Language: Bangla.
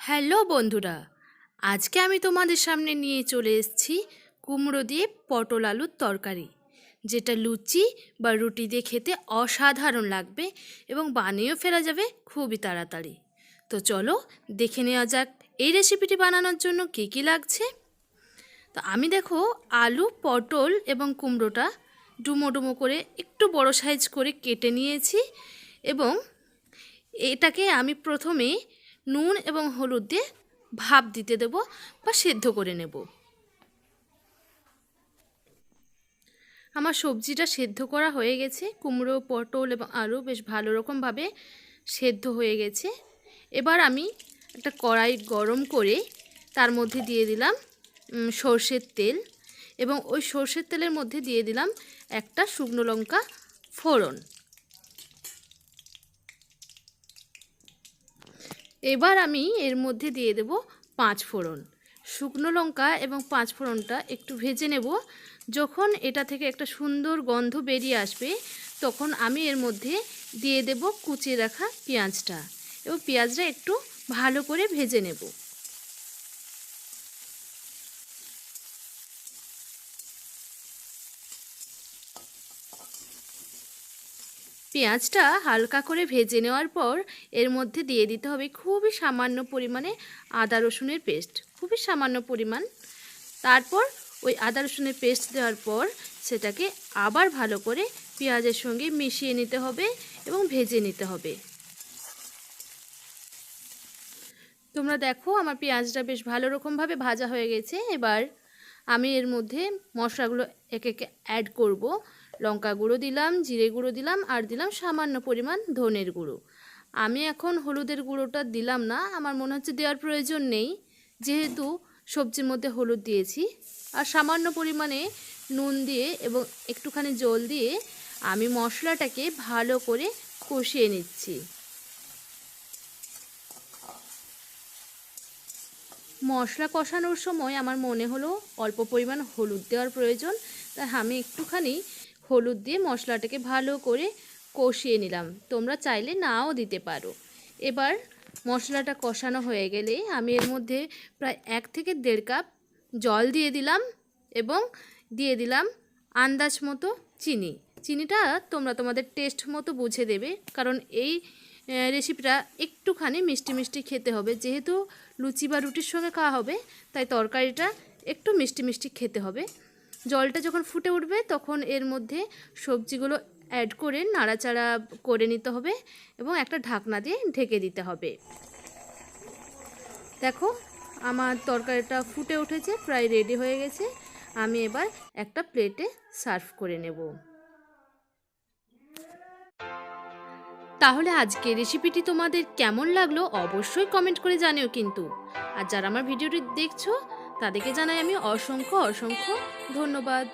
হ্যালো বন্ধুরা, আজকে আমি তোমাদের সামনে নিয়ে চলে এসেছি কুমড়ো দিয়ে পটল আলুর তরকারি, যেটা লুচি বা রুটি দিয়ে খেতে অসাধারণ লাগবে এবং বানিয়েও ফেলা যাবে খুবই তাড়াতাড়ি। তো চলো দেখে নেওয়া যাক এই রেসিপিটি বানানোর জন্য কী কী লাগছে। তো আমি দেখো আলু, পটল এবং কুমড়োটা ডুমো ডুমো করে একটু বড় সাইজ করে কেটে নিয়েছি এবং এটাকে আমি প্রথমে নুন এবং হলুদ দিয়ে ভাপ দিতে দেব বা সেদ্ধ করে নেব। আমার সবজিটা সেদ্ধ করা হয়ে গেছে। কুমড়ো, পটল এবং আলু বেশ ভালো রকমভাবে সেদ্ধ হয়ে গেছে। এবার আমি একটা কড়াই গরম করে তার মধ্যে দিয়ে দিলাম সর্ষের তেল এবং ওই সর্ষের তেলের মধ্যে দিয়ে দিলাম একটা শুকনো লঙ্কা ফোড়ন। এবার আমি এর মধ্যে দিয়ে দেব পাঁচ ফোড়ন। শুকনো লঙ্কা এবং পাঁচ ফোড়নটা একটু ভেজে নেব। যখন এটা থেকে একটা সুন্দর গন্ধ বেরিয়ে আসবে, তখন আমি এর মধ্যে দিয়ে দেব কুচিয়ে রাখা পেঁয়াজটা। এবং পেঁয়াজটা একটু ভালো করে ভেজে নেব। পেঁয়াজটা হালকা করে ভেজে নেওয়ার পর এর মধ্যে দিয়ে দিতে হবে খুবই সামান্য পরিমাণে আদা রসুনের পেস্ট, খুবই সামান্য পরিমাণ। তারপর ওই আদা রসুনের পেস্ট দেওয়ার পর সেটাকে আবার ভালো করে পেঁয়াজের সঙ্গে মিশিয়ে নিতে হবে এবং ভেজে নিতে হবে। তোমরা দেখো আমার পেঁয়াজটা বেশ ভালো রকমভাবে ভাজা হয়ে গেছে। এবার আমি এর মধ্যে মশলাগুলো একে একে অ্যাড করব। লঙ্কা গুঁড়ো দিলাম, জিরে গুঁড়ো দিলাম, আর দিলাম সামান্য পরিমাণ ধনের গুঁড়ো। আমি এখন হলুদের গুঁড়োটা দিলাম না, আমার মনে হচ্ছে দেওয়ার প্রয়োজন নেই। যেহেতু সবজির মধ্যে হলুদ দিয়েছি, আর সামান্য পরিমাণে নুন দিয়ে এবং একটুখানি জল দিয়ে আমি মশলাটাকে ভালো করে কষিয়ে নিচ্ছি। মশলা কষানোর সময় আমার মনে হলো অল্প পরিমাণ হলুদ দেওয়ার প্রয়োজন, তাই আমি একটুখানি হলুদ দিয়ে মশলাটাকে ভালো করে কষিয়ে নিলাম। তোমরা চাইলে নাও দিতে পারো। এবার মশলাটা কষানো হয়ে গেলে আমি এর মধ্যে প্রায় এক থেকে দেড় কাপ জল দিয়ে দিলাম এবং দিয়ে দিলাম আন্দাজ মতো চিনি। চিনিটা তোমরা তোমাদের টেস্ট মতো বুঝে দেবে, কারণ এই রেসিপিটা একটুখানি মিষ্টি মিষ্টি খেতে হবে। যেহেতু লুচি বা রুটির সঙ্গে খাওয়া হবে, তাই তরকারিটা একটু মিষ্টি মিষ্টি খেতে হবে। জলটা যখন ফুটে উঠবে, তখন এর মধ্যে সবজিগুলো অ্যাড করে নাড়াচাড়া করে নিতে হবে এবং একটা ঢাকনা দিয়ে ঢেকে দিতে হবে। দেখো, আমার তরকারিটা ফুটে উঠেছে, প্রায় রেডি হয়ে গেছে। আমি এবার একটা প্লেটে সার্ভ করে নেব। তাহলে আজকে রেসিপিটি তোমাদের কেমন লাগল অবশ্যই কমেন্ট করে জানিও কিন্তু। আর যারা আমার ভিডিওটি দেখছ তাদেরকে জানাই আমি অসংখ্য অসংখ্য ধন্যবাদ।